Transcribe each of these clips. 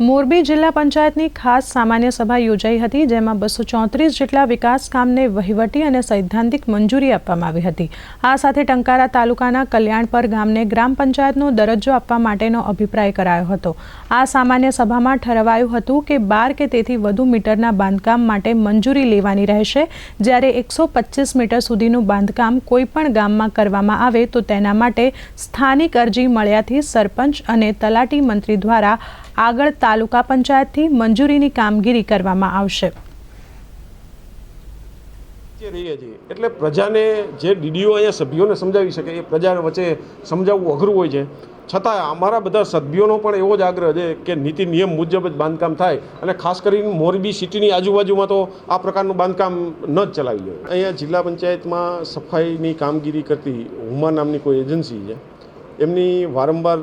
મોરબી જિલ્લા પંચાયતની ખાસ સામાન્ય સભા યોજાઈ હતી, જેમાં બસો ચોત્રીસ જેટલા વિકાસ કામને વહીવટી અને સૈદ્ધાંતિક મંજૂરી આપવામાં આવી હતી. આ સાથે ટંકારા તાલુકાના કલ્યાણપર ગામને ગ્રામ પંચાયતનો દરજ્જો આપવા માટેનો અભિપ્રાય કરાયો હતો. આ સામાન્ય સભામાં ઠરવાયું હતું કે બાર કે તેથી વધુ મીટરના બાંધકામ માટે મંજૂરી લેવાની રહેશે. જ્યારે એકસો પચીસ મીટર સુધીનું બાંધકામ કોઈપણ ગામમાં કરવામાં આવે, તો તેના માટે સ્થાનિક અરજી મળ્યાથી સરપંચ અને તલાટી મંત્રી દ્વારા આગળ તાલુકા પંચાયતથી મંજૂરીની કામગીરી કરવામાં આવશે. એટલે પ્રજાને જે ડીડીઓ અહીંયા સભ્યોને સમજાવી શકે, એ પ્રજા વચ્ચે સમજાવવું અઘરું હોય છે. છતાં અમારા બધા સભ્યોનો પણ એવો જ આગ્રહ છે કે નીતિ નિયમ મુજબ જ બાંધકામ થાય અને ખાસ કરીને મોરબી સિટીની આજુબાજુમાં તો આ પ્રકારનું બાંધકામ ન જ ચલાવી જોઈએ અહીંયા જિલ્લા પંચાયતમાં સફાઈની કામગીરી કરતી હુમા નામની કોઈ એજન્સી છે? એમની વારંવાર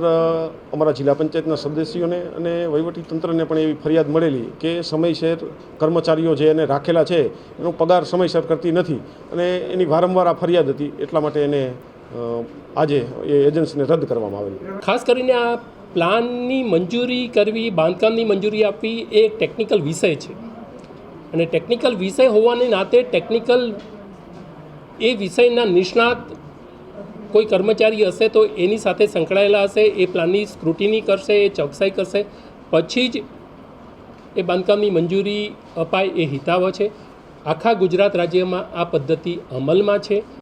અમારા જિલ્લા પંચાયતના સદસ્યોને અને વહીવટી તંત્રને પણ એવી ફરિયાદ મળેલી કે સમયસર કર્મચારીઓ જે એને રાખેલા છે, એનો પગાર સમયસર કરતી નથી અને એની વારંવાર આ ફરિયાદ હતી, એટલા માટે એને આજે એ એજન્સીને રદ કરવામાં આવેલી. ખાસ કરીને આ પ્લાનની મંજૂરી કરવી, બાંધકામની મંજૂરી આપવી એ ટેકનિકલ વિષય છે. અને ટેકનિકલ વિષય હોવાને નાતે ટેકનિકલ એ વિષયના નિષ્ણાત કોઈ કર્મચારી હશે તો એની સાથે સંકળાયેલા હશે, એ પ્લાનની સ્ક્રુટિની કરશે, એ ચોકસાઈ કરશે. પછી જ એ બાંધકામની મંજૂરી અપાય એ હિતાવ છે. આખા ગુજરાત રાજ્યમાં આ પદ્ધતિ અમલમાં છે.